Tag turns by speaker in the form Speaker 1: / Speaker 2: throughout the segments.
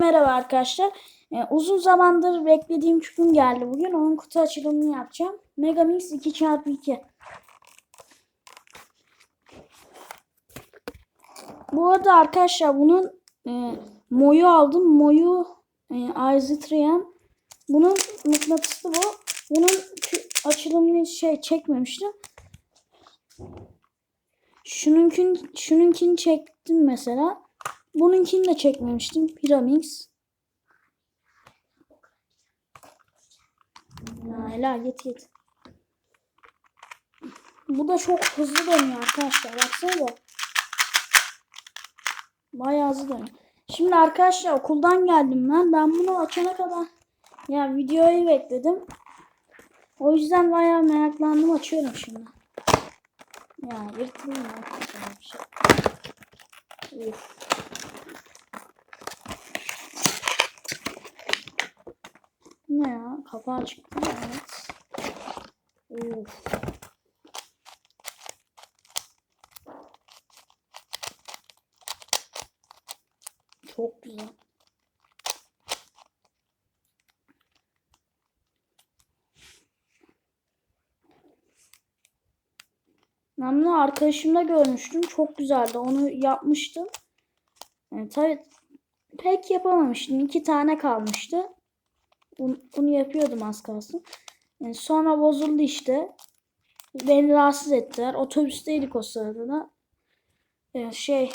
Speaker 1: Merhaba arkadaşlar. Ee, uzun zamandır beklediğim küpüm geldi bugün. Onun kutu açılımını yapacağım. Megamix 2x2. Bu arada arkadaşlar bunun e, Mo'yu aldım. Mo'yu e, Arzitrian. Bunun mıknatıslı bu. Bunun açılımını şey çekmemiştim. Şununkin, şununkini çektim mesela. Bununkini de çekmemiştim. Pyramix. Ya helal git git. Bu da çok hızlı dönüyor arkadaşlar. Baksana. Bayağı hızlı dönüyor. Şimdi arkadaşlar okuldan geldim ben. Ben bunu açana kadar ya videoyu bekledim. O yüzden bayağı meraklandım. Açıyorum şimdi. Ya bir şey. Uf. Ne ya? Kapağı çıktı. Evet. Uf. Çok güzel. Ben bunu arkadaşımda görmüştüm. Çok güzeldi. Onu yapmıştım. Yani tabii pek yapamamıştım. İki tane kalmıştı. Bunu, bunu yapıyordum az kalsın. Yani sonra bozuldu işte. Beni rahatsız ettiler. Otobüsteydik o sırada da. Ee, şey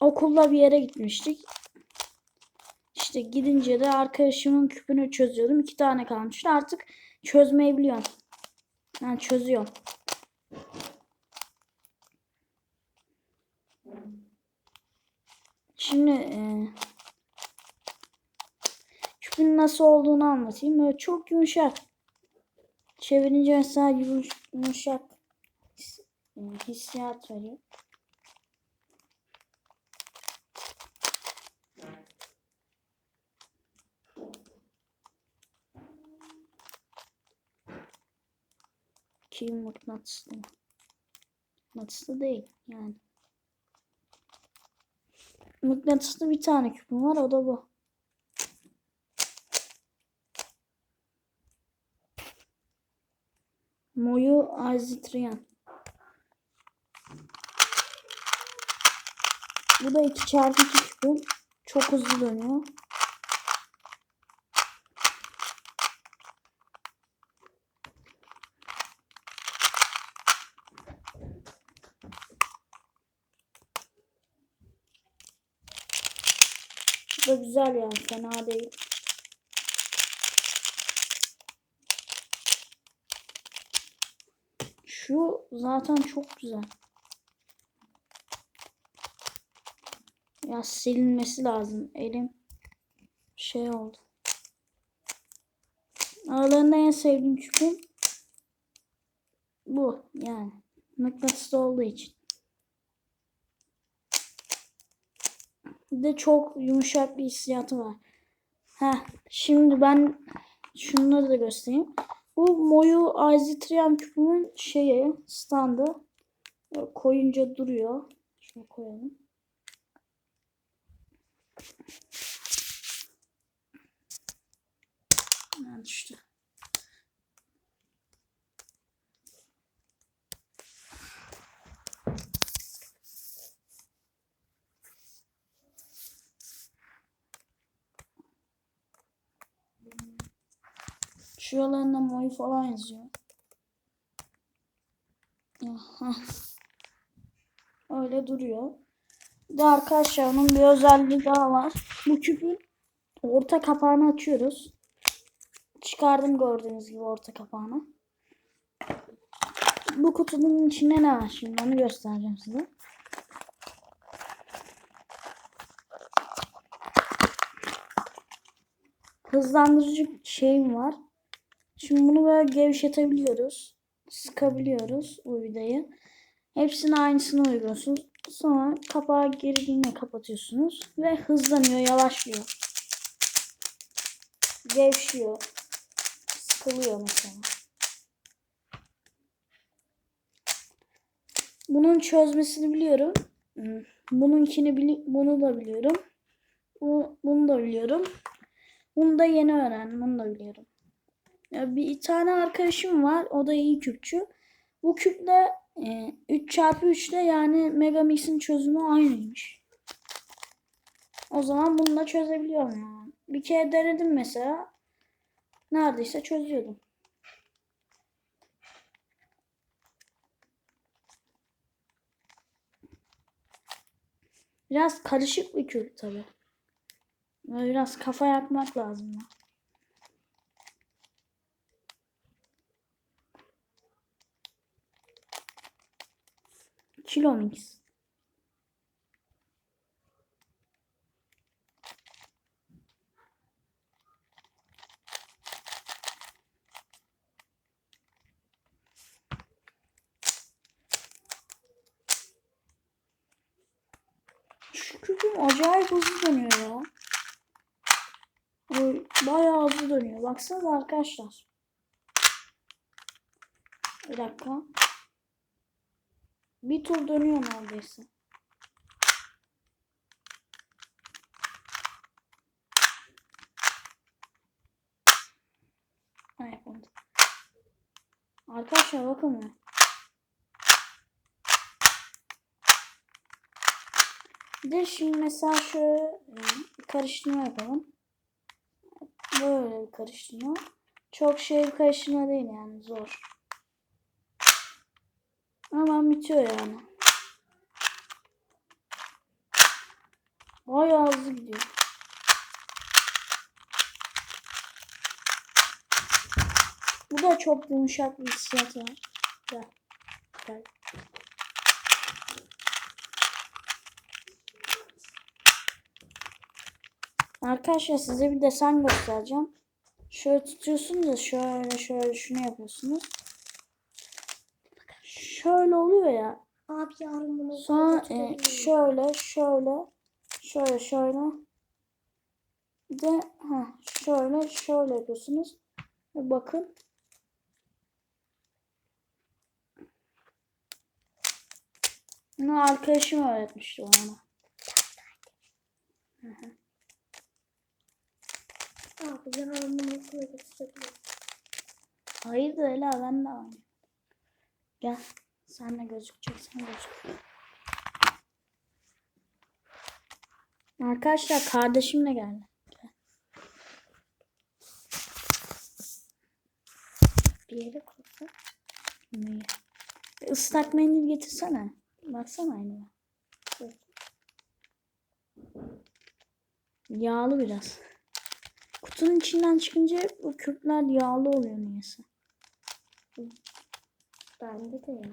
Speaker 1: okulla bir yere gitmiştik. İşte gidince de arkadaşımın küpünü çözüyordum. İki tane kalmıştı. Artık çözmeyi biliyorum. Yani çözüyorum. Şimdi e, nasıl olduğunu anlatayım. Böyle çok yumuşak. Çevirince mesela yumuş- yumuşak his- hissiyat veriyor. Ki mıknatıslı. Mıknatıslı değil yani. Mıknatıslı bir tane küpüm var o da bu. Moyu Azitrian. Bu da 2 çarpı 2 küpüm. Çok hızlı dönüyor. Bu da güzel yani fena değil. Şu zaten çok güzel. Ya silinmesi lazım. Elim şey oldu. Aralarında en sevdiğim küpüm bu yani. Mıknatıslı olduğu için. Bir de çok yumuşak bir hissiyatı var. Heh, şimdi ben şunları da göstereyim. Bu Moyu Azitrium küpümün şeyi standı. Böyle koyunca duruyor. Şunu koyalım. Ha, düştü. Şuralarında Moyu falan yazıyor. Aha. Öyle duruyor. Bir de arkadaşlar onun bir özelliği daha var. Bu küpün orta kapağını açıyoruz. Çıkardım gördüğünüz gibi orta kapağını. Bu kutunun içinde ne var şimdi onu göstereceğim size. Hızlandırıcı şeyim var. Şimdi bunu böyle gevşetebiliyoruz. Sıkabiliyoruz bu vidayı. Hepsini aynısını uyguluyorsunuz. Sonra kapağı geriliğine kapatıyorsunuz. Ve hızlanıyor, yavaşlıyor. Gevşiyor. Sıkılıyor mesela. Bunun çözmesini biliyorum. Bununkini bili bunu da biliyorum. Bu, bunu da biliyorum. Bunu da yeni öğrendim. Bunu da biliyorum. Bir tane arkadaşım var. O da iyi küpçü. Bu küple e, 3 çarpı 3 ile yani Megamix'in çözümü aynıymış. O zaman bunu da çözebiliyorum yani. Bir kere denedim mesela. Neredeyse çözüyordum. Biraz karışık bir küp tabi. Biraz kafa yakmak lazım. ya. Kilo mix. Şu küpüm acayip hızlı dönüyor ya. Ay, Bayağı hızlı dönüyor. Baksanıza arkadaşlar. Bir dakika. Bir tur dönüyor neredeyse. Ha, yapamadım. Arkadaşlar bakın. Bir de şimdi mesela şöyle e, karıştırma yapalım. Böyle bir karıştırma. Çok şey bir karıştırma değil yani zor. Hemen bitiyor yani. Bayağı hızlı gidiyor. Bu da çok yumuşak bir hissiyat var. Gel. Gel. Arkadaşlar size bir desen göstereceğim. Şöyle tutuyorsunuz da şöyle şöyle şunu yapıyorsunuz. Şöyle oluyor ya.
Speaker 2: Abi yarın bunu
Speaker 1: Sonra e, şöyle şöyle şöyle şöyle de ha şöyle şöyle yapıyorsunuz. Ve bakın. Bunu arkadaşım öğretmişti bana.
Speaker 2: Abi yarın bunu okula götürebilirim.
Speaker 1: Hayır Ela ben de aynı. Gel. Sen de gözükeceksin gözük. Arkadaşlar kardeşim de geldi. Gel.
Speaker 2: Bir yere koysak.
Speaker 1: Neyi? Islak mendil getirsene. Baksana aynı. Yağlı biraz. Kutunun içinden çıkınca o küpler yağlı oluyor niyeyse.
Speaker 2: Bende de ya.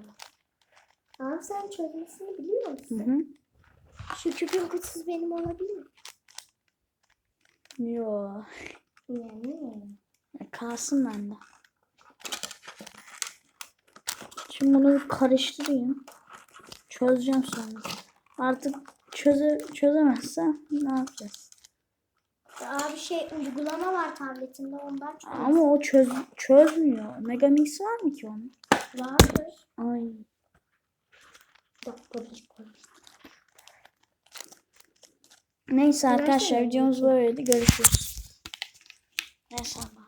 Speaker 2: Abi sen çözmesini biliyor
Speaker 1: Hı
Speaker 2: musun?
Speaker 1: hı.
Speaker 2: Şu küpün kutusu benim olabilir mi?
Speaker 1: Yo.
Speaker 2: Yani.
Speaker 1: Ya Kalsın bende. Şimdi bunu bir karıştırayım. Çözeceğim sonra. Artık çöze, çözemezsem ne yapacağız?
Speaker 2: Abi şey uygulama var tabletimde ondan çok
Speaker 1: Ama o çöz, çözmüyor. Megamix var mı ki onun?
Speaker 2: nem
Speaker 1: sabe
Speaker 2: Dakika bir
Speaker 1: Neyse arkadaşlar videomuz böyleydi. Nessa Neyse